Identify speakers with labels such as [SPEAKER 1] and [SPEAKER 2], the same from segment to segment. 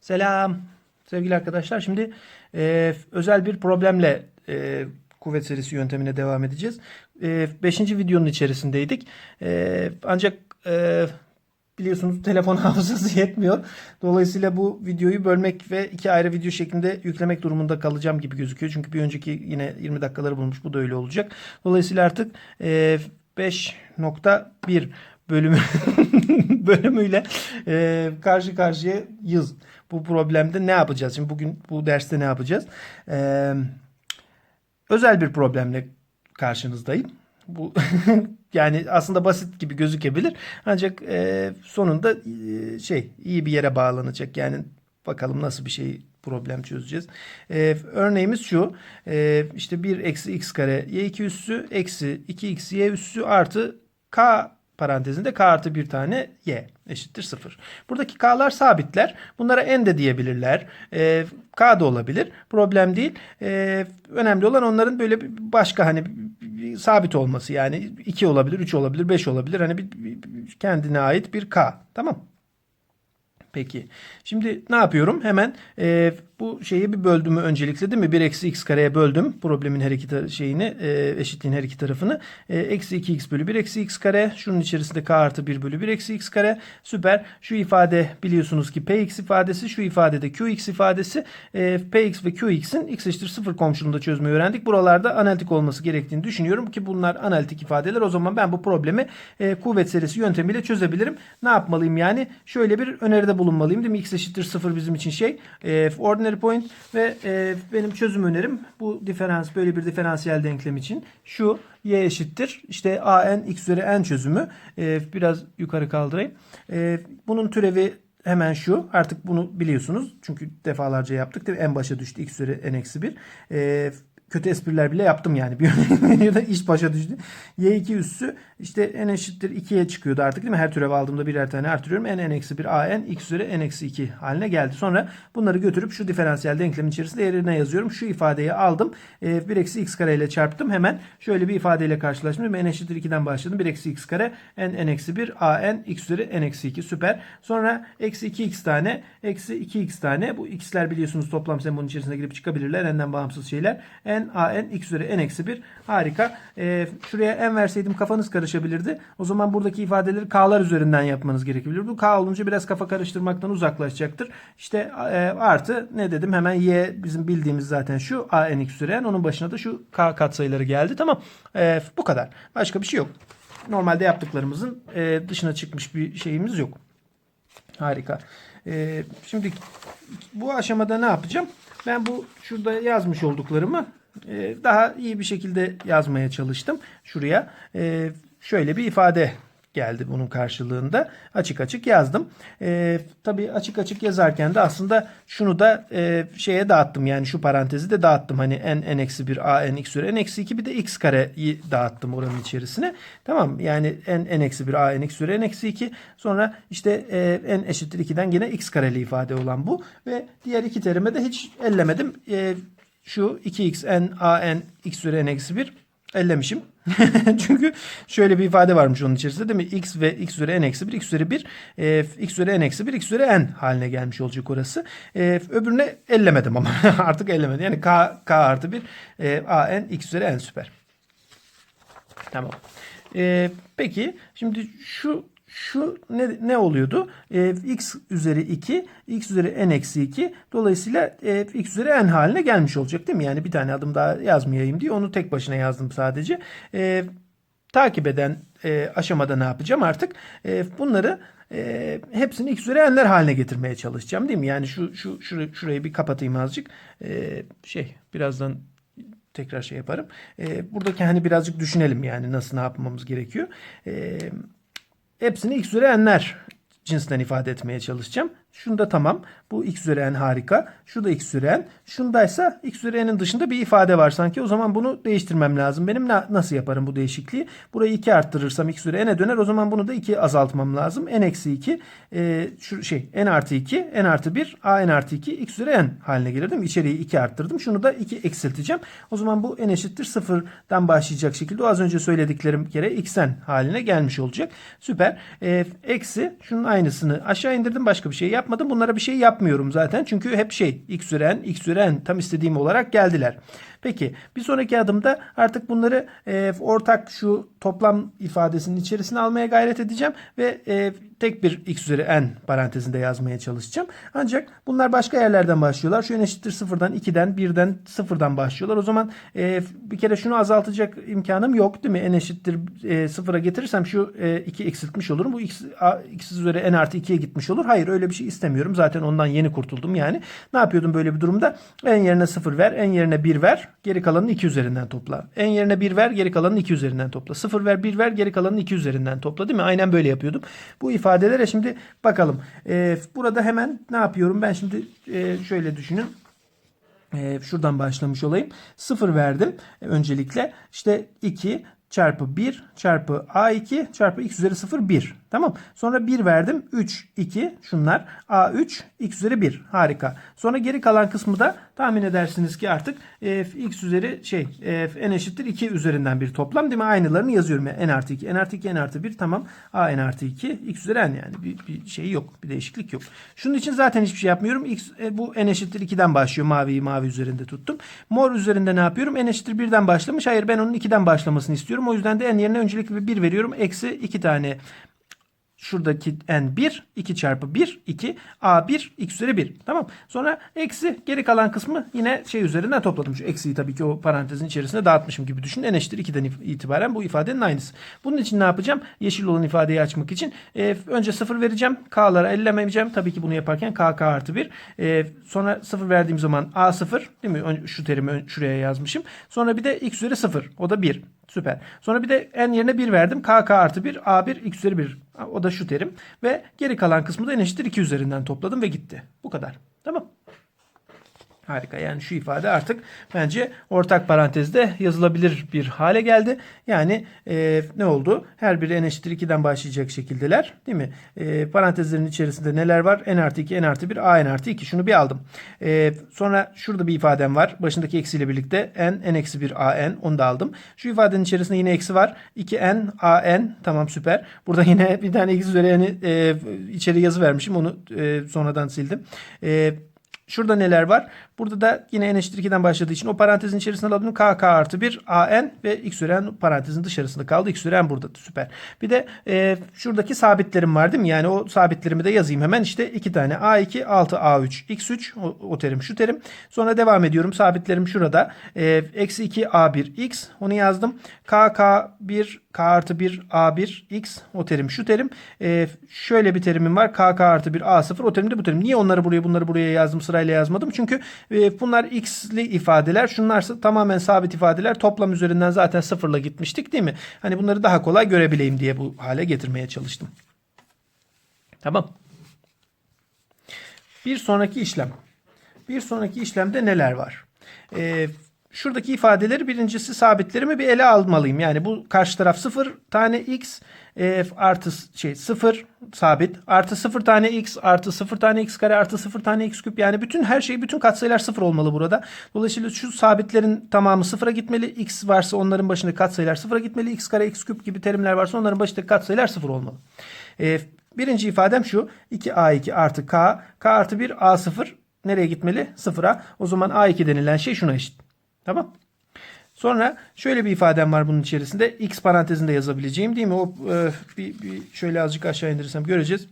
[SPEAKER 1] Selam sevgili arkadaşlar. Şimdi e, özel bir problemle e, kuvvet serisi yöntemine devam edeceğiz. 5. videonun içerisindeydik. E, ancak e, biliyorsunuz telefon hafızası yetmiyor. Dolayısıyla bu videoyu bölmek ve iki ayrı video şeklinde yüklemek durumunda kalacağım gibi gözüküyor. Çünkü bir önceki yine 20 dakikaları bulmuş. Bu da öyle olacak. Dolayısıyla artık e, 5.1 bölümü bölümüyle e, karşı karşıyayız. Bu problemde ne yapacağız? Şimdi bugün bu derste ne yapacağız? E, özel bir problemle karşınızdayım. Bu yani aslında basit gibi gözükebilir. Ancak e, sonunda e, şey iyi bir yere bağlanacak. Yani bakalım nasıl bir şey problem çözeceğiz. E, örneğimiz şu. E, işte 1 eksi x kare y2 üssü eksi 2x y üssü artı k parantezinde k artı bir tane y eşittir 0. Buradaki k'lar sabitler. Bunlara n de diyebilirler. E, k da olabilir. Problem değil. E, önemli olan onların böyle başka hani sabit olması. Yani 2 olabilir, 3 olabilir, 5 olabilir. Hani bir- bir kendine ait bir k. Tamam. Peki. Şimdi ne yapıyorum? Hemen e, bu şeyi bir böldüğümü öncelikle değil mi? 1 eksi x kareye böldüm. Problemin her iki şeyini, e, eşitliğin her iki tarafını. E, eksi 2x bölü 1 eksi x kare. Şunun içerisinde k artı 1 bölü 1 eksi x kare. Süper. Şu ifade biliyorsunuz ki px ifadesi. Şu ifadede qx ifadesi. E, px ve qx'in x eşittir 0 komşuluğunda çözmeyi öğrendik. Buralarda analitik olması gerektiğini düşünüyorum ki bunlar analitik ifadeler. O zaman ben bu problemi e, kuvvet serisi yöntemiyle çözebilirim. Ne yapmalıyım yani? Şöyle bir öneride bulunmalıyım değil mi? x eşittir 0 bizim için şey. E, ordinary point ve e, benim çözüm önerim bu diferans böyle bir diferansiyel denklem için şu y eşittir. İşte a n x üzeri n çözümü. E, biraz yukarı kaldırayım. E, bunun türevi hemen şu. Artık bunu biliyorsunuz. Çünkü defalarca yaptık. Değil mi? En başa düştü x üzeri n eksi 1. E, kötü espriler bile yaptım yani. Bir da iş başa düştü. Y2 üssü işte n eşittir 2'ye çıkıyordu artık değil mi? Her türev aldığımda birer tane artırıyorum. n n eksi 1 a n x üzeri n eksi 2 haline geldi. Sonra bunları götürüp şu diferansiyel denklemin içerisinde yerine yazıyorum. Şu ifadeyi aldım. E, 1 eksi x kare ile çarptım. Hemen şöyle bir ifadeyle karşılaştım. n eşittir 2'den başladım. 1 eksi x kare n n eksi 1 a n x üzeri n eksi 2 süper. Sonra eksi 2x tane eksi 2x tane. Bu x'ler biliyorsunuz toplam sembolün içerisine girip çıkabilirler. n'den bağımsız şeyler. n a n x üzeri n eksi 1 harika. E, şuraya n verseydim kafanız karışabilirdi. O zaman buradaki ifadeleri k'lar üzerinden yapmanız gerekebilir. Bu k olunca biraz kafa karıştırmaktan uzaklaşacaktır. İşte e, artı ne dedim hemen y bizim bildiğimiz zaten şu a n x üzeri n. Onun başına da şu k katsayıları geldi. Tamam. E, bu kadar. Başka bir şey yok. Normalde yaptıklarımızın e, dışına çıkmış bir şeyimiz yok. Harika. Ee, şimdi bu aşamada ne yapacağım? Ben bu şurada yazmış olduklarımı e, daha iyi bir şekilde yazmaya çalıştım. Şuraya e, şöyle bir ifade geldi bunun karşılığında. Açık açık yazdım. E, tabii açık açık yazarken de aslında şunu da e, şeye dağıttım. Yani şu parantezi de dağıttım. Hani n n eksi 1 a n x üzeri n eksi 2 bir de x kareyi dağıttım oranın içerisine. Tamam Yani n n eksi 1 a n x üzeri n eksi 2 sonra işte e, n eşittir 2'den yine x kareli ifade olan bu. Ve diğer iki terime de hiç ellemedim. E, şu 2x n a n x üzeri n eksi 1 ellemişim. Çünkü şöyle bir ifade varmış onun içerisinde değil mi? x ve x üzeri n eksi 1, x üzeri 1, e, x üzeri n eksi 1, x üzeri n haline gelmiş olacak orası. E, öbürüne ellemedim ama artık ellemedim. Yani k, k artı 1, e, a n x üzeri n süper. Tamam. E, peki şimdi şu şu ne, ne oluyordu? E, x üzeri 2, x üzeri n eksi 2. Dolayısıyla e, x üzeri n haline gelmiş olacak değil mi? Yani bir tane adım daha yazmayayım diye onu tek başına yazdım sadece. E, takip eden e, aşamada ne yapacağım artık? E, bunları e, hepsini x üzeri n'ler haline getirmeye çalışacağım değil mi? Yani şu şu şurayı, şurayı bir kapatayım azıcık. E, şey birazdan tekrar şey yaparım. E, buradaki hani birazcık düşünelim yani nasıl ne yapmamız gerekiyor. E, hepsini x üzeri n'ler cinsinden ifade etmeye çalışacağım. Şunda tamam. Bu x üzeri n harika. Şu da x üzeri n. Şundaysa x üzeri n'in dışında bir ifade var sanki. O zaman bunu değiştirmem lazım. Benim na- nasıl yaparım bu değişikliği? Burayı 2 arttırırsam x üzeri n'e döner. O zaman bunu da 2 azaltmam lazım. n eksi 2 e, şu şey n artı 2 n artı 1 a n artı 2 x üzeri n haline gelir değil mi? İçeriği 2 arttırdım. Şunu da 2 eksilteceğim. O zaman bu n eşittir 0'dan başlayacak şekilde o az önce söylediklerim kere xn haline gelmiş olacak. Süper. E, eksi şunun aynısını aşağı indirdim. Başka bir şey yapmadım. Bunlara bir şey yapmıyorum zaten. Çünkü hep şey x üzeri n, x üzeri n tam istediğim olarak geldiler. Peki bir sonraki adımda artık bunları e, ortak şu toplam ifadesinin içerisine almaya gayret edeceğim ve e, tek bir x üzeri n parantezinde yazmaya çalışacağım. Ancak bunlar başka yerlerden başlıyorlar. Şu n eşittir sıfırdan, 2'den, 1'den, sıfırdan başlıyorlar. O zaman e, bir kere şunu azaltacak imkanım yok değil mi? n eşittir e, sıfıra getirirsem şu e, 2 eksiltmiş olurum. Bu x, a, x üzeri n artı 2'ye gitmiş olur. Hayır öyle bir şey istemiyorum. Zaten ondan yeni kurtuldum yani. Ne yapıyordum böyle bir durumda? n yerine 0 ver, n yerine 1 ver. Geri kalanını 2 üzerinden topla. n yerine 1 ver, geri kalanını 2 üzerinden topla. 0 ver, 1 ver, geri kalanını 2 üzerinden topla değil mi? Aynen böyle yapıyordum. Bu ifadelere şimdi bakalım. Ee, burada hemen ne yapıyorum? Ben şimdi e, şöyle düşünün. Ee, şuradan başlamış olayım. 0 verdim e, öncelikle. İşte 2 çarpı 1 çarpı a2 çarpı x üzeri 0 1. Tamam. Sonra 1 verdim. 3, 2 şunlar. a3 x üzeri 1. Harika. Sonra geri kalan kısmı da tahmin edersiniz ki artık e, x üzeri şey e, n eşittir 2 üzerinden bir toplam değil mi? Aynılarını yazıyorum. Yani n artı 2, n artı 2, n artı 1 tamam. a n artı 2 x üzeri n yani bir, bir şey yok. Bir değişiklik yok. Şunun için zaten hiçbir şey yapmıyorum. X, e, bu n eşittir 2'den başlıyor. Maviyi mavi üzerinde tuttum. Mor üzerinde ne yapıyorum? n eşittir 1'den başlamış. Hayır ben onun 2'den başlamasını istiyorum. O yüzden de n yerine öncelikle 1 veriyorum. Eksi 2 tane şuradaki n 1 2 çarpı 1 2 a1 x üzeri 1 tamam. Sonra eksi geri kalan kısmı yine şey üzerinden topladım. Şu eksiyi tabii ki o parantezin içerisine dağıtmışım gibi düşün. N eşittir 2'den itibaren bu ifadenin aynısı. Bunun için ne yapacağım? Yeşil olan ifadeyi açmak için e, önce 0 vereceğim. K'lara ellemeyeceğim. Tabii ki bunu yaparken k k artı 1 e, sonra 0 verdiğim zaman a 0 değil mi? Şu terimi şuraya yazmışım. Sonra bir de x üzeri 0 o da 1 Süper. Sonra bir de n yerine 1 verdim. KK artı 1 A1 x üzeri 1. O da şu terim. Ve geri kalan kısmı da n eşittir 2 üzerinden topladım ve gitti. Bu kadar. Tamam. Harika. Yani şu ifade artık bence ortak parantezde yazılabilir bir hale geldi. Yani e, ne oldu? Her biri n eşittir 2'den başlayacak şekildeler. Değil mi? E, parantezlerin içerisinde neler var? n artı 2, n artı 1, a n artı 2. Şunu bir aldım. E, sonra şurada bir ifadem var. Başındaki eksiyle birlikte n, n eksi 1, a n. Onu da aldım. Şu ifadenin içerisinde yine eksi var. 2n, a n. Tamam süper. Burada yine bir tane x üzeri n'i e, içeri yazı vermişim. Onu e, sonradan sildim. E, Şurada neler var? Burada da yine n eşittir 2'den başladığı için o parantezin içerisinde alalım. k k artı 1 a n ve x üzeri n parantezin dışarısında kaldı. x üzeri n burada. Süper. Bir de e, şuradaki sabitlerim var değil mi? Yani o sabitlerimi de yazayım hemen. İşte 2 tane a2 6 a3 x3 o, o terim şu terim. Sonra devam ediyorum. Sabitlerim şurada. E, eksi 2 a1 x onu yazdım. k k1 k artı 1 a1 x o terim şu terim. E, şöyle bir terimim var. k k artı 1 a0 o terim de bu terim. Niye onları buraya bunları buraya yazdım sırayla yazmadım? Çünkü e, bunlar x'li ifadeler. Şunlar tamamen sabit ifadeler. Toplam üzerinden zaten sıfırla gitmiştik değil mi? Hani bunları daha kolay görebileyim diye bu hale getirmeye çalıştım. Tamam. Bir sonraki işlem. Bir sonraki işlemde neler var? Ee, şuradaki ifadeleri birincisi sabitlerimi bir ele almalıyım. Yani bu karşı taraf 0 tane x e, artı şey 0 sabit artı 0 tane x artı 0 tane x kare artı 0 tane x küp yani bütün her şey bütün katsayılar 0 olmalı burada. Dolayısıyla şu sabitlerin tamamı 0'a gitmeli. x varsa onların başındaki katsayılar 0'a gitmeli. x kare x küp gibi terimler varsa onların başındaki katsayılar 0 olmalı. E, birinci ifadem şu 2a2 artı k k artı 1 a0 nereye gitmeli? 0'a. O zaman a2 denilen şey şuna eşit. Tamam. Sonra şöyle bir ifadem var bunun içerisinde. X parantezinde yazabileceğim değil mi? O e, bir, bir şöyle azıcık aşağı indirirsem göreceğiz.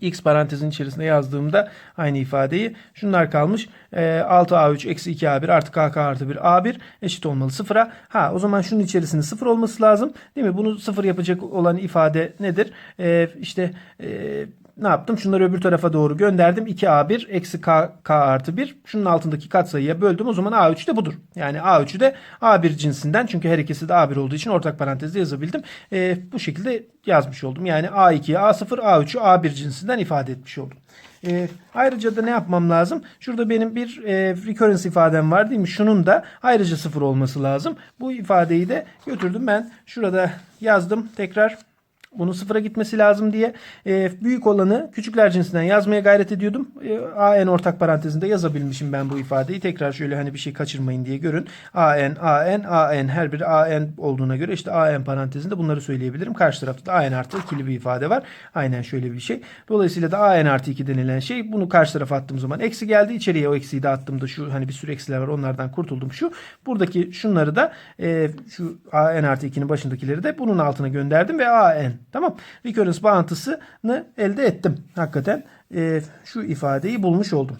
[SPEAKER 1] X parantezin içerisinde yazdığımda aynı ifadeyi şunlar kalmış. E, 6A3 eksi 2A1 artı KK artı 1 A1 eşit olmalı sıfıra. Ha o zaman şunun içerisinde sıfır olması lazım. Değil mi? Bunu sıfır yapacak olan ifade nedir? E, işte e, ne yaptım? Şunları öbür tarafa doğru gönderdim. 2A1 eksi K, K artı 1. Şunun altındaki katsayıya böldüm. O zaman A3 de budur. Yani A3'ü de A1 cinsinden. Çünkü her ikisi de A1 olduğu için ortak parantezde yazabildim. E, bu şekilde yazmış oldum. Yani A2'ye A0, A3'ü A1 cinsinden ifade etmiş oldum. E, ayrıca da ne yapmam lazım? Şurada benim bir e, recurrence ifadem var değil mi? Şunun da ayrıca sıfır olması lazım. Bu ifadeyi de götürdüm ben. Şurada yazdım. Tekrar Bunun sıfıra gitmesi lazım diye e, büyük olanı küçükler cinsinden yazmaya gayret ediyordum. E, AN ortak parantezinde yazabilmişim ben bu ifadeyi. Tekrar şöyle hani bir şey kaçırmayın diye görün. AN, AN, AN her biri AN olduğuna göre işte AN parantezinde bunları söyleyebilirim. Karşı tarafta da AN artı ikili bir ifade var. Aynen şöyle bir şey. Dolayısıyla da AN artı 2 denilen şey bunu karşı tarafa attığım zaman eksi geldi. İçeriye o eksiyi de attığımda şu hani bir sürü eksiler var onlardan kurtuldum şu. Buradaki şunları da e, şu AN artı 2'nin başındakileri de bunun altına gönderdim ve AN. Tamam. Recurrence bağıntısını elde ettim. Hakikaten e, şu ifadeyi bulmuş oldum.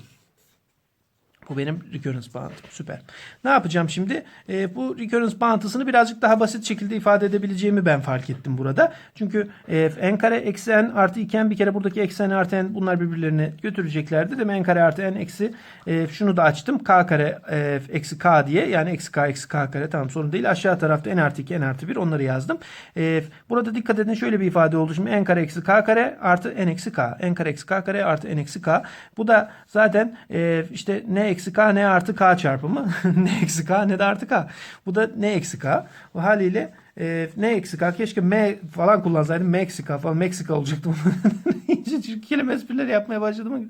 [SPEAKER 1] Bu benim recurrence bağıntım. Süper. Ne yapacağım şimdi? E, bu recurrence bağıntısını birazcık daha basit şekilde ifade edebileceğimi ben fark ettim burada. Çünkü e, n kare eksi n artı 2n bir kere buradaki eksi n artı n bunlar birbirlerini götüreceklerdi. Değil mi? n kare artı n eksi e, şunu da açtım. k kare e, eksi k diye. Yani eksi k eksi k kare. Tamam sorun değil. Aşağı tarafta n artı 2 n artı 1 onları yazdım. E, burada dikkat edin şöyle bir ifade oldu. Şimdi n kare eksi k kare artı n eksi k. n kare eksi k kare artı n eksi k. Bu da zaten e, işte ne eksi k ne artı k çarpımı. ne eksi k ne de artı k. Bu da ne eksi k. Bu haliyle e, ne eksi k keşke m falan kullansaydım. m k falan Meksika olacaktı. İyice Türk kelime esprileri yapmaya başladım.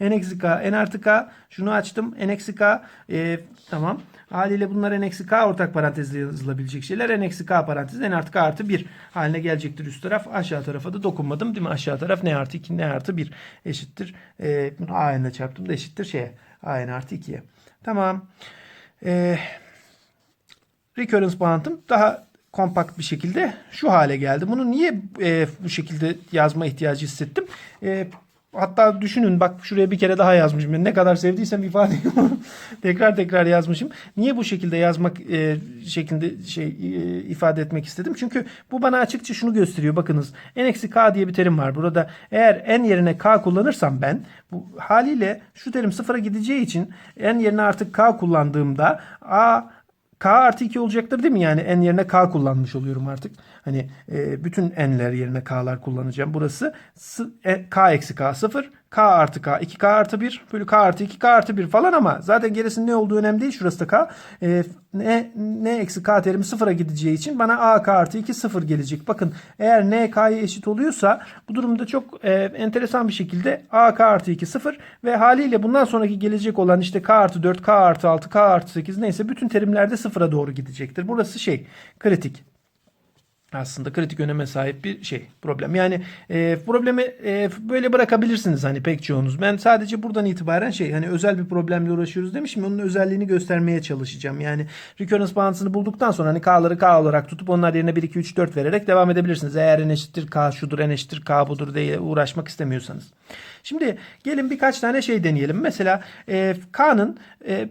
[SPEAKER 1] n eksi k n artı k. Şunu açtım. n eksi k. E, tamam. Haliyle bunlar n eksi k ortak parantezle yazılabilecek şeyler. n eksi k parantez n artı k artı 1 haline gelecektir üst taraf. Aşağı tarafa da dokunmadım değil mi? Aşağı taraf n artı 2 n artı 1 eşittir. E, bunu a ile çarptım da eşittir şeye. a n artı 2'ye. Tamam. E, recurrence bağıntım daha kompakt bir şekilde şu hale geldi. Bunu niye e, bu şekilde yazma ihtiyacı hissettim? E, hatta düşünün bak şuraya bir kere daha yazmışım. Yani ne kadar sevdiysem ifadeyi tekrar tekrar yazmışım. Niye bu şekilde yazmak e, şeklinde şey e, ifade etmek istedim? Çünkü bu bana açıkça şunu gösteriyor. Bakınız n-k diye bir terim var. Burada eğer n yerine k kullanırsam ben bu haliyle şu terim sıfıra gideceği için n yerine artık k kullandığımda a K artı 2 olacaktır değil mi? Yani n yerine K kullanmış oluyorum artık. Hani e, bütün n'ler yerine K'lar kullanacağım. Burası e, K eksi K 0. K artı K 2K artı 1 bölü K artı 2 K artı 1 falan ama zaten gerisinin ne olduğu önemli değil. Şurası da K. E, n, n eksi K terimi sıfıra gideceği için bana A K artı 2 sıfır gelecek. Bakın eğer n K'ya eşit oluyorsa bu durumda çok e, enteresan bir şekilde A K artı 2 sıfır ve haliyle bundan sonraki gelecek olan işte K artı 4 K artı 6 K artı 8 neyse bütün terimlerde sıfıra doğru gidecektir. Burası şey kritik aslında kritik öneme sahip bir şey problem. Yani e, problemi e, böyle bırakabilirsiniz hani pek çoğunuz. Ben sadece buradan itibaren şey hani özel bir problemle uğraşıyoruz demişim. Onun özelliğini göstermeye çalışacağım. Yani recurrence bağıntısını bulduktan sonra hani k'ları k olarak tutup onlar yerine 1 2 3 4 vererek devam edebilirsiniz. Eğer n eşittir k şudur n eşittir k budur diye uğraşmak istemiyorsanız. Şimdi gelin birkaç tane şey deneyelim. Mesela e, k'nın e,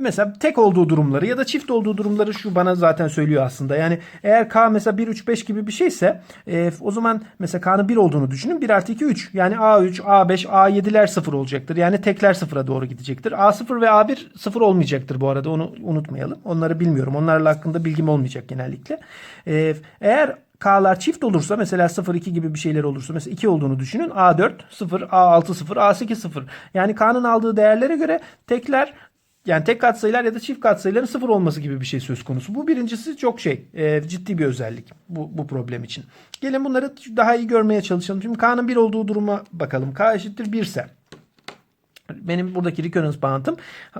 [SPEAKER 1] mesela tek olduğu durumları ya da çift olduğu durumları şu bana zaten söylüyor aslında. Yani eğer K mesela 1 3 5 gibi bir şeyse e, o zaman mesela K'nın 1 olduğunu düşünün. 1 artı 2 3. Yani A3, A5, A7'ler 0 olacaktır. Yani tekler 0'a doğru gidecektir. A0 ve A1 0 olmayacaktır bu arada. Onu unutmayalım. Onları bilmiyorum. Onlarla hakkında bilgim olmayacak genellikle. E, eğer K'lar çift olursa mesela 0 2 gibi bir şeyler olursa mesela 2 olduğunu düşünün. A4 0, A6 0, A8 0. Yani K'nın aldığı değerlere göre tekler yani tek katsayılar ya da çift katsayıların sıfır olması gibi bir şey söz konusu. Bu birincisi çok şey e, ciddi bir özellik bu, bu problem için. Gelin bunları daha iyi görmeye çalışalım. Şimdi K'nın 1 olduğu duruma bakalım. K eşittir 1 ise benim buradaki recurrence bağıntım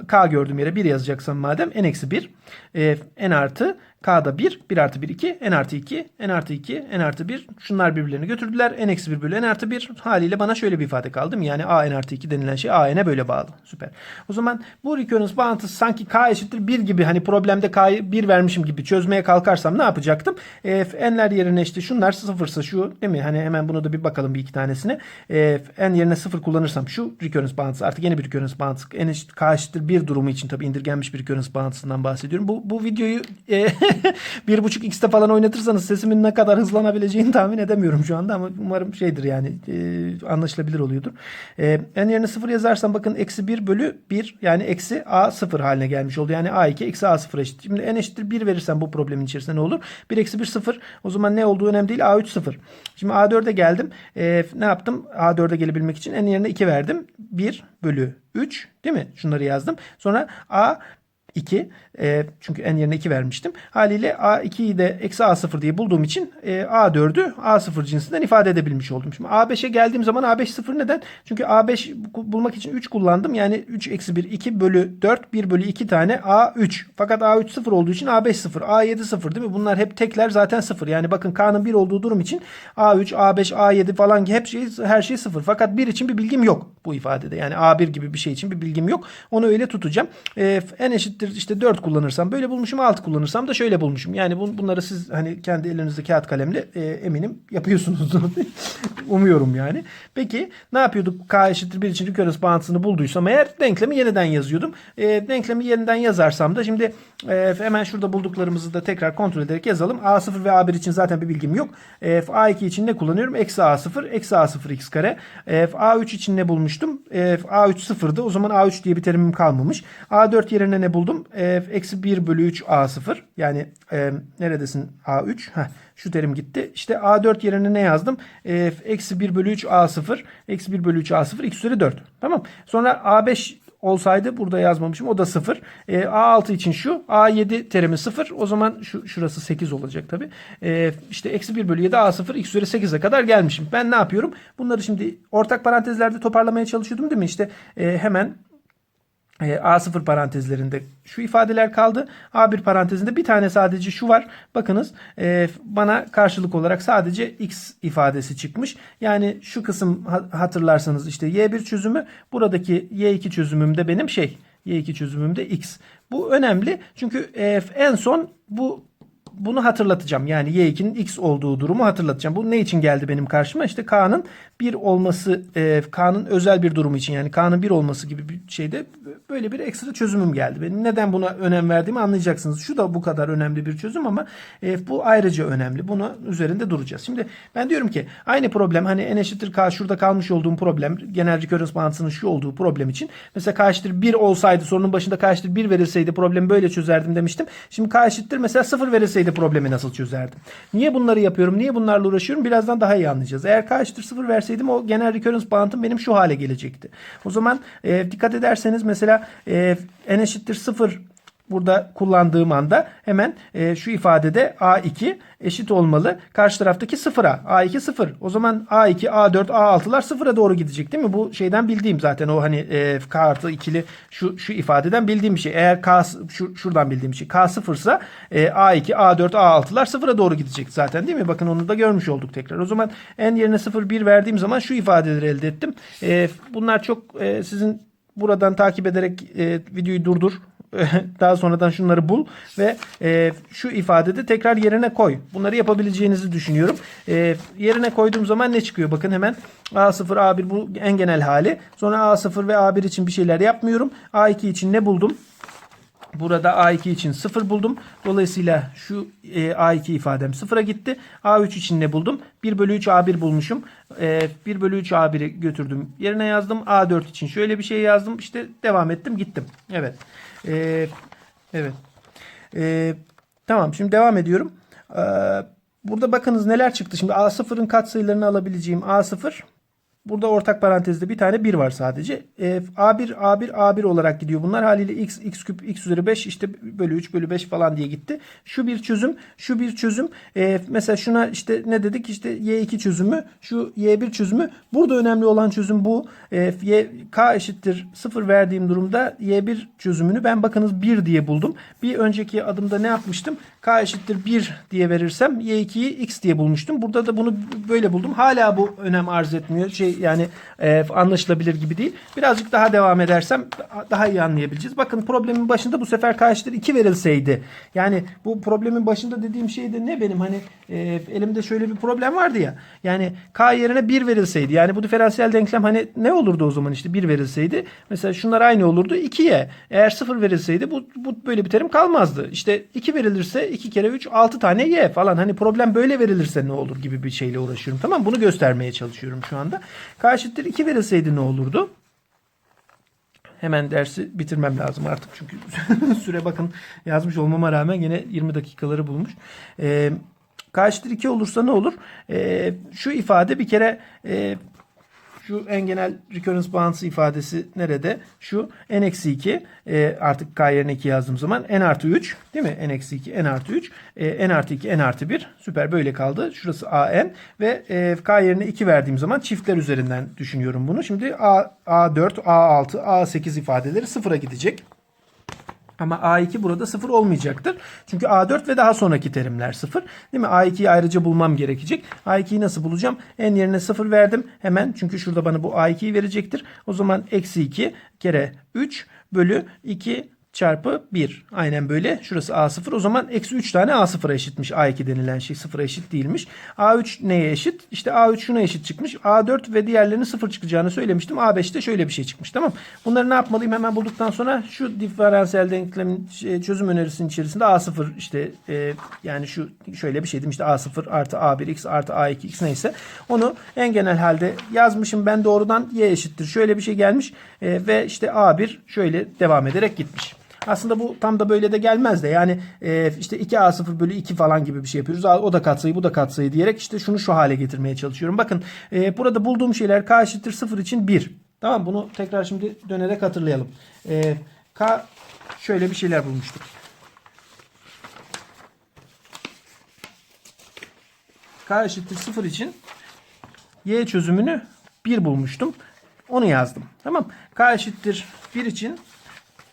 [SPEAKER 1] K gördüğüm yere 1 yazacaksam madem n eksi 1 e, n artı K'da 1, 1 artı 1 2, n artı 2, n artı 2, n artı 1. Şunlar birbirlerini götürdüler. n eksi 1 bölü n artı 1 haliyle bana şöyle bir ifade kaldı? Yani a n artı 2 denilen şey a n'e böyle bağlı. Süper. O zaman bu recurrence bağıntısı sanki k eşittir 1 gibi hani problemde k'yı 1 vermişim gibi çözmeye kalkarsam ne yapacaktım? E, n'ler yerine işte şunlar sıfırsa şu değil mi? Hani hemen bunu da bir bakalım bir iki tanesine. E, n yerine 0 kullanırsam şu recurrence bağıntısı artık yeni bir recurrence bağıntısı. n eşit, k eşittir 1 durumu için tabii indirgenmiş bir recurrence bağıntısından bahsediyorum. Bu, bu videoyu e, bir buçuk x'te falan oynatırsanız sesimin ne kadar hızlanabileceğini tahmin edemiyorum şu anda ama umarım şeydir yani e, anlaşılabilir oluyordur. E, n yerine 0 yazarsam bakın eksi 1 bölü 1 yani eksi a 0 haline gelmiş oldu. Yani a2 eksi a 0 eşit. Şimdi n eşittir 1 verirsem bu problemin içerisinde ne olur? 1 eksi 1 0. O zaman ne olduğu önemli değil. a3 0. Şimdi a4'e geldim. E, ne yaptım? a4'e gelebilmek için n yerine 2 verdim. 1 bölü 3 değil mi? Şunları yazdım. Sonra a 2. E, çünkü n yerine 2 vermiştim. Haliyle A2'yi de eksi A0 diye bulduğum için e, A4'ü A0 cinsinden ifade edebilmiş oldum. Şimdi A5'e geldiğim zaman A5 0 neden? Çünkü A5 bu- bulmak için 3 kullandım. Yani 3 eksi 1 2 bölü 4 1 bölü 2 tane A3. Fakat A3 0 olduğu için A5 0. A7 0 değil mi? Bunlar hep tekler zaten 0. Yani bakın K'nın 1 olduğu durum için A3, A5, A7 falan hep şey, her şey 0. Fakat 1 için bir bilgim yok bu ifadede. Yani A1 gibi bir şey için bir bilgim yok. Onu öyle tutacağım. E, n eşittir işte 4 kullanırsam böyle bulmuşum. 6 kullanırsam da şöyle bulmuşum. Yani bun- bunları siz hani kendi elinizde kağıt kalemle e, eminim yapıyorsunuzdur. Umuyorum yani. Peki ne yapıyorduk? K eşittir 1 için recurrence bağıntısını bulduysam eğer denklemi yeniden yazıyordum. E, denklemi yeniden yazarsam da şimdi e, hemen şurada bulduklarımızı da tekrar kontrol ederek yazalım. A0 ve A1 için zaten bir bilgim yok. E, A2 için ne kullanıyorum? Eksi A0, eksi A0 x kare. E, A3 için ne bulmuştum? E, A3 sıfırdı. O zaman A3 diye bir terimim kalmamış. A4 yerine ne buldum? E, eksi 1 bölü 3 A0. Yani e, neredesin A3? Heh, şu terim gitti. İşte A4 yerine ne yazdım? E, eksi 1 bölü 3 A0. Eksi 1 bölü 3 A0 x üzeri 4. Tamam. Sonra A5 olsaydı burada yazmamışım. O da 0. E, A6 için şu. A7 terimi 0. O zaman şu şurası 8 olacak tabi. E, işte eksi 1 bölü 7 A0 x üzeri 8'e kadar gelmişim. Ben ne yapıyorum? Bunları şimdi ortak parantezlerde toparlamaya çalışıyordum değil mi? İşte e, hemen A0 parantezlerinde şu ifadeler kaldı. A1 parantezinde bir tane sadece şu var. Bakınız e, bana karşılık olarak sadece x ifadesi çıkmış. Yani şu kısım ha- hatırlarsanız işte Y1 çözümü buradaki Y2 çözümümde benim şey Y2 çözümümde x. Bu önemli çünkü e, en son bu bunu hatırlatacağım. Yani y2'nin x olduğu durumu hatırlatacağım. Bu ne için geldi benim karşıma? İşte k'nın 1 olması, e, k'nın özel bir durumu için yani k'nın 1 olması gibi bir şeyde böyle bir ekstra çözümüm geldi. Benim neden buna önem verdiğimi anlayacaksınız. Şu da bu kadar önemli bir çözüm ama e, bu ayrıca önemli. Bunu üzerinde duracağız. Şimdi ben diyorum ki aynı problem hani n eşittir k şurada kalmış olduğum problem genel recurrence bağıntısının şu olduğu problem için mesela k eşittir 1 olsaydı sorunun başında k eşittir 1 verilseydi problemi böyle çözerdim demiştim. Şimdi k eşittir mesela 0 verilseydi problemi nasıl çözerdim? Niye bunları yapıyorum? Niye bunlarla uğraşıyorum? Birazdan daha iyi anlayacağız. Eğer k eşittir 0 verseydim o genel recurrence bağıntım benim şu hale gelecekti. O zaman e, dikkat ederseniz mesela e, n eşittir 0 burada kullandığım anda hemen e, şu ifadede A2 eşit olmalı. Karşı taraftaki sıfıra. A2 sıfır. O zaman A2, A4, A6'lar sıfıra doğru gidecek değil mi? Bu şeyden bildiğim zaten o hani e, K artı ikili şu, şu ifadeden bildiğim bir şey. Eğer K şu, şuradan bildiğim bir şey. K sıfırsa e, A2, A4, A6'lar sıfıra doğru gidecek zaten değil mi? Bakın onu da görmüş olduk tekrar. O zaman n yerine 0, 1 verdiğim zaman şu ifadeleri elde ettim. E, bunlar çok e, sizin buradan takip ederek e, videoyu durdur. Daha sonradan şunları bul ve e, şu ifadede tekrar yerine koy. Bunları yapabileceğinizi düşünüyorum. E, yerine koyduğum zaman ne çıkıyor? Bakın hemen A0, A1 bu en genel hali. Sonra A0 ve A1 için bir şeyler yapmıyorum. A2 için ne buldum? Burada A2 için 0 buldum. Dolayısıyla şu e, A2 ifadem 0'a gitti. A3 için ne buldum? 1 bölü 3 A1 bulmuşum. E, 1 bölü 3 A1'i götürdüm. Yerine yazdım. A4 için şöyle bir şey yazdım. İşte devam ettim gittim. Evet. E, evet. E, tamam şimdi devam ediyorum. E, burada bakınız neler çıktı. Şimdi A0'ın katsayılarını alabileceğim A0 Burada ortak parantezde bir tane 1 var sadece. E, A1, A1, A1 olarak gidiyor bunlar. Haliyle x, x küp, x üzeri 5 işte bölü 3, bölü 5 falan diye gitti. Şu bir çözüm, şu bir çözüm. E, mesela şuna işte ne dedik? İşte Y2 çözümü, şu Y1 çözümü. Burada önemli olan çözüm bu. E, y, K eşittir 0 verdiğim durumda Y1 çözümünü ben bakınız 1 diye buldum. Bir önceki adımda ne yapmıştım? K eşittir 1 diye verirsem Y2'yi x diye bulmuştum. Burada da bunu böyle buldum. Hala bu önem arz etmiyor. Şey yani e, anlaşılabilir gibi değil. Birazcık daha devam edersem daha iyi anlayabileceğiz. Bakın problemin başında bu sefer K eşittir 2 verilseydi. Yani bu problemin başında dediğim şey de ne benim hani e, elimde şöyle bir problem vardı ya. Yani K yerine 1 verilseydi. Yani bu diferansiyel denklem hani ne olurdu o zaman işte 1 verilseydi. Mesela şunlar aynı olurdu 2'ye. Eğer 0 verilseydi bu, bu böyle bir terim kalmazdı. İşte 2 verilirse 2 kere 3 6 tane y falan. Hani problem böyle verilirse ne olur gibi bir şeyle uğraşıyorum. Tamam Bunu göstermeye çalışıyorum şu anda. K eşittir 2 verilseydi ne olurdu? Hemen dersi bitirmem lazım artık çünkü süre bakın yazmış olmama rağmen yine 20 dakikaları bulmuş. Ee, K eşittir 2 olursa ne olur? Ee, şu ifade bir kere e, şu en genel recurrence bağıntısı ifadesi nerede? Şu n-2 e, artık k yerine 2 yazdığım zaman n artı 3 değil mi? n-2 n artı 3 e, n artı 2 n artı 1 süper böyle kaldı. Şurası an ve e, k yerine 2 verdiğim zaman çiftler üzerinden düşünüyorum bunu. Şimdi a, a4, a6, a8 ifadeleri sıfıra gidecek. Ama A2 burada 0 olmayacaktır. Çünkü A4 ve daha sonraki terimler 0. Değil mi? A2'yi ayrıca bulmam gerekecek. A2'yi nasıl bulacağım? N yerine 0 verdim. Hemen çünkü şurada bana bu A2'yi verecektir. O zaman eksi 2 kere 3 bölü 2 çarpı 1. Aynen böyle. Şurası A0. O zaman eksi 3 tane A0'a eşitmiş. A2 denilen şey 0'a eşit değilmiş. A3 neye eşit? İşte A3 şuna eşit çıkmış. A4 ve diğerlerinin 0 çıkacağını söylemiştim. A5'te şöyle bir şey çıkmış. Tamam. Bunları ne yapmalıyım? Hemen bulduktan sonra şu diferansiyel denklemin şey, çözüm önerisinin içerisinde A0 işte e, yani şu şöyle bir şeydim. İşte A0 artı A1x artı A2x neyse. Onu en genel halde yazmışım. Ben doğrudan y eşittir. Şöyle bir şey gelmiş. E, ve işte A1 şöyle devam ederek gitmiş. Aslında bu tam da böyle de gelmez de yani e, işte 2A0 bölü 2 falan gibi bir şey yapıyoruz. O da katsayı bu da katsayı diyerek işte şunu şu hale getirmeye çalışıyorum. Bakın e, burada bulduğum şeyler K eşittir 0 için 1. Tamam bunu tekrar şimdi dönerek hatırlayalım. E, K şöyle bir şeyler bulmuştuk. K eşittir 0 için Y çözümünü 1 bulmuştum. Onu yazdım. Tamam. K eşittir 1 için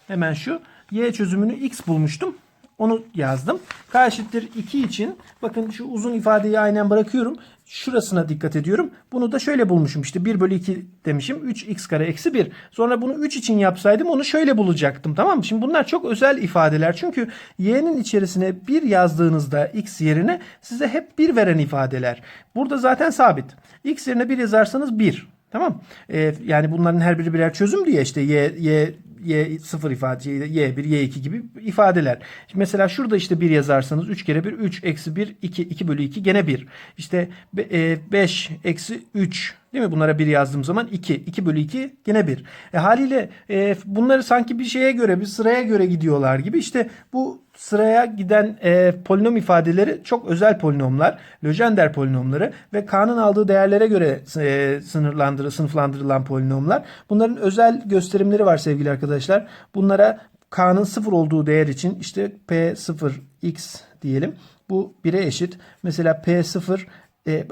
[SPEAKER 1] hemen şu y çözümünü x bulmuştum. Onu yazdım. K eşittir 2 için bakın şu uzun ifadeyi aynen bırakıyorum. Şurasına dikkat ediyorum. Bunu da şöyle bulmuşum. İşte 1 bölü 2 demişim. 3x kare eksi 1. Sonra bunu 3 için yapsaydım onu şöyle bulacaktım. Tamam mı? Şimdi bunlar çok özel ifadeler. Çünkü y'nin içerisine 1 yazdığınızda x yerine size hep 1 veren ifadeler. Burada zaten sabit. x yerine 1 yazarsanız 1. Tamam. Ee, yani bunların her biri birer çözüm diye işte y, y y0 ifade, y1, y2 gibi ifadeler. Şimdi mesela şurada işte 1 yazarsanız 3 kere 1 3 eksi 1 2 2 bölü 2 gene 1. İşte 5 eksi 3 Değil mi? Bunlara 1 yazdığım zaman 2. 2 bölü 2 gene 1. E, haliyle e, bunları sanki bir şeye göre bir sıraya göre gidiyorlar gibi. İşte bu sıraya giden e, polinom ifadeleri çok özel polinomlar. Legender polinomları ve K'nın aldığı değerlere göre e, sınırlandırı, sınıflandırılan polinomlar. Bunların özel gösterimleri var sevgili arkadaşlar. Bunlara K'nın 0 olduğu değer için işte P0x diyelim. Bu 1'e eşit. Mesela P0 e,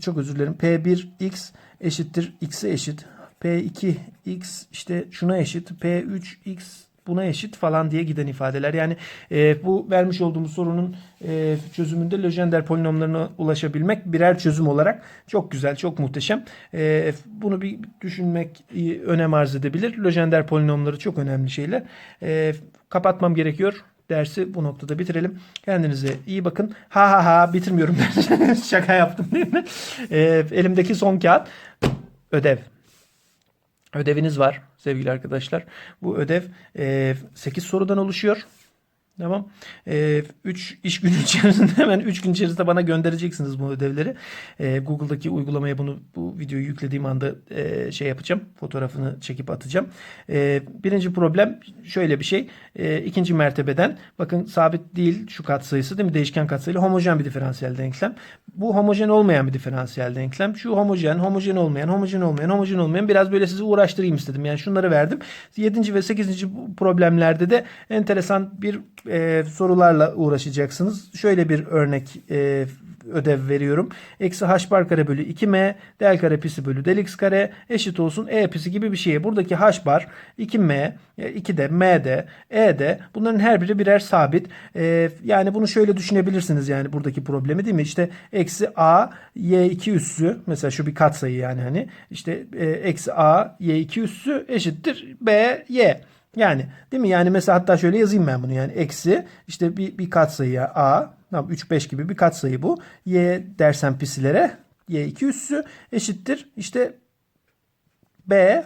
[SPEAKER 1] çok özür dilerim. P1x eşittir x'e eşit. P2x işte şuna eşit. P3x buna eşit falan diye giden ifadeler. Yani e, bu vermiş olduğumuz sorunun e, çözümünde Legender polinomlarına ulaşabilmek birer çözüm olarak çok güzel, çok muhteşem. E, bunu bir düşünmek önem arz edebilir. Legender polinomları çok önemli şeyler. E, kapatmam gerekiyor dersi bu noktada bitirelim. Kendinize iyi bakın. Ha ha ha bitirmiyorum dersi. Şaka yaptım değil mi? E, elimdeki son kağıt ödev. Ödeviniz var sevgili arkadaşlar. Bu ödev e, 8 sorudan oluşuyor. Tamam. 3 ee, iş günü içerisinde hemen 3 gün içerisinde bana göndereceksiniz bu ödevleri. Ee, Google'daki uygulamaya bunu bu videoyu yüklediğim anda e, şey yapacağım. Fotoğrafını çekip atacağım. Ee, birinci problem şöyle bir şey. Ee, ikinci mertebeden bakın sabit değil şu katsayısı değil mi? Değişken katsayılı homojen bir diferansiyel denklem. Bu homojen olmayan bir diferansiyel denklem. Şu homojen, homojen olmayan, homojen olmayan, homojen olmayan biraz böyle sizi uğraştırayım istedim. Yani şunları verdim. 7. ve 8. problemlerde de enteresan bir e, sorularla uğraşacaksınız. Şöyle bir örnek e, ödev veriyorum. Eksi h bar kare bölü 2m del kare pisi bölü del x kare eşit olsun e pisi gibi bir şeye. Buradaki h bar 2m 2'de m'de e'de bunların her biri birer sabit. E, yani bunu şöyle düşünebilirsiniz yani buradaki problemi değil mi? İşte eksi a y2 üssü mesela şu bir katsayı yani hani işte e, eksi a y2 üssü eşittir b y. Yani değil mi? Yani mesela hatta şöyle yazayım ben bunu yani eksi işte bir, bir katsayıya a tamam 3 5 gibi bir katsayı bu. Y dersen pisilere y 2 üssü eşittir işte b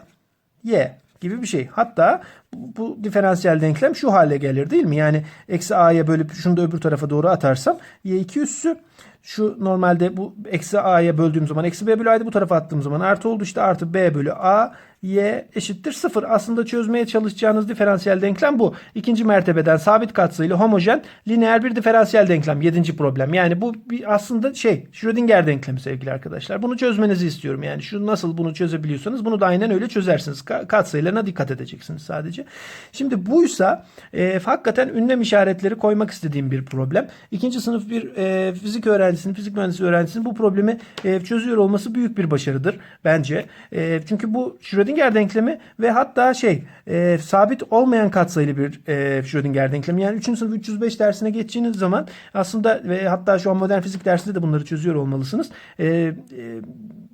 [SPEAKER 1] y gibi bir şey. Hatta bu, bu diferansiyel denklem şu hale gelir değil mi? Yani eksi a'ya bölüp şunu da öbür tarafa doğru atarsam y2 üssü şu normalde bu eksi a'ya böldüğüm zaman eksi b bölü a'yı bu tarafa attığım zaman artı oldu işte artı b bölü a y eşittir 0. Aslında çözmeye çalışacağınız diferansiyel denklem bu. İkinci mertebeden sabit katsayılı homojen lineer bir diferansiyel denklem. Yedinci problem. Yani bu bir aslında şey Schrödinger denklemi sevgili arkadaşlar. Bunu çözmenizi istiyorum. Yani şu nasıl bunu çözebiliyorsanız bunu da aynen öyle çözersiniz. Ka- katsayılarına dikkat edeceksiniz sadece. Şimdi buysa e, hakikaten ünlem işaretleri koymak istediğim bir problem. İkinci sınıf bir e, fizik öğrencisinin, fizik mühendisi öğrencisinin bu problemi e, çözüyor olması büyük bir başarıdır bence. E, çünkü bu Schrödinger denklemi ve hatta şey e, sabit olmayan katsayılı bir e, Schrödinger denklemi. Yani 3. sınıf 305 dersine geçtiğiniz zaman aslında ve hatta şu an modern fizik dersinde de bunları çözüyor olmalısınız. E, e,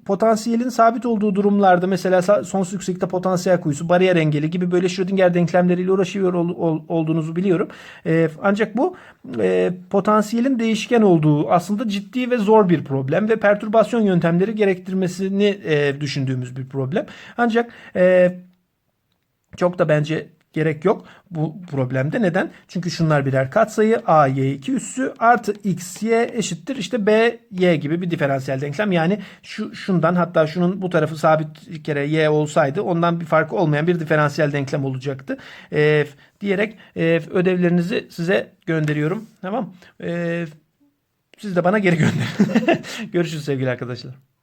[SPEAKER 1] potansiyelin sabit olduğu durumlarda mesela sonsuz yükseklikte potansiyel kuyusu, bariyer engeli gibi böyle Schrödinger denklemleriyle uğraşıyor ol- ol- olduğunuzu biliyorum. E, ancak bu e, potansiyelin değişken olduğu aslında ciddi ve zor bir problem ve pertürbasyon yöntemleri gerektirmesini e, düşündüğümüz bir problem. Ancak e, çok da bence gerek yok bu problemde. Neden? Çünkü şunlar birer katsayı a y 2 üssü artı x y eşittir işte b y gibi bir diferansiyel denklem. Yani şu şundan hatta şunun bu tarafı sabit kere y olsaydı ondan bir farkı olmayan bir diferansiyel denklem olacaktı. Ee, diyerek e, ödevlerinizi size gönderiyorum. Tamam. Ee, siz de bana geri gönderin. Görüşürüz sevgili arkadaşlar.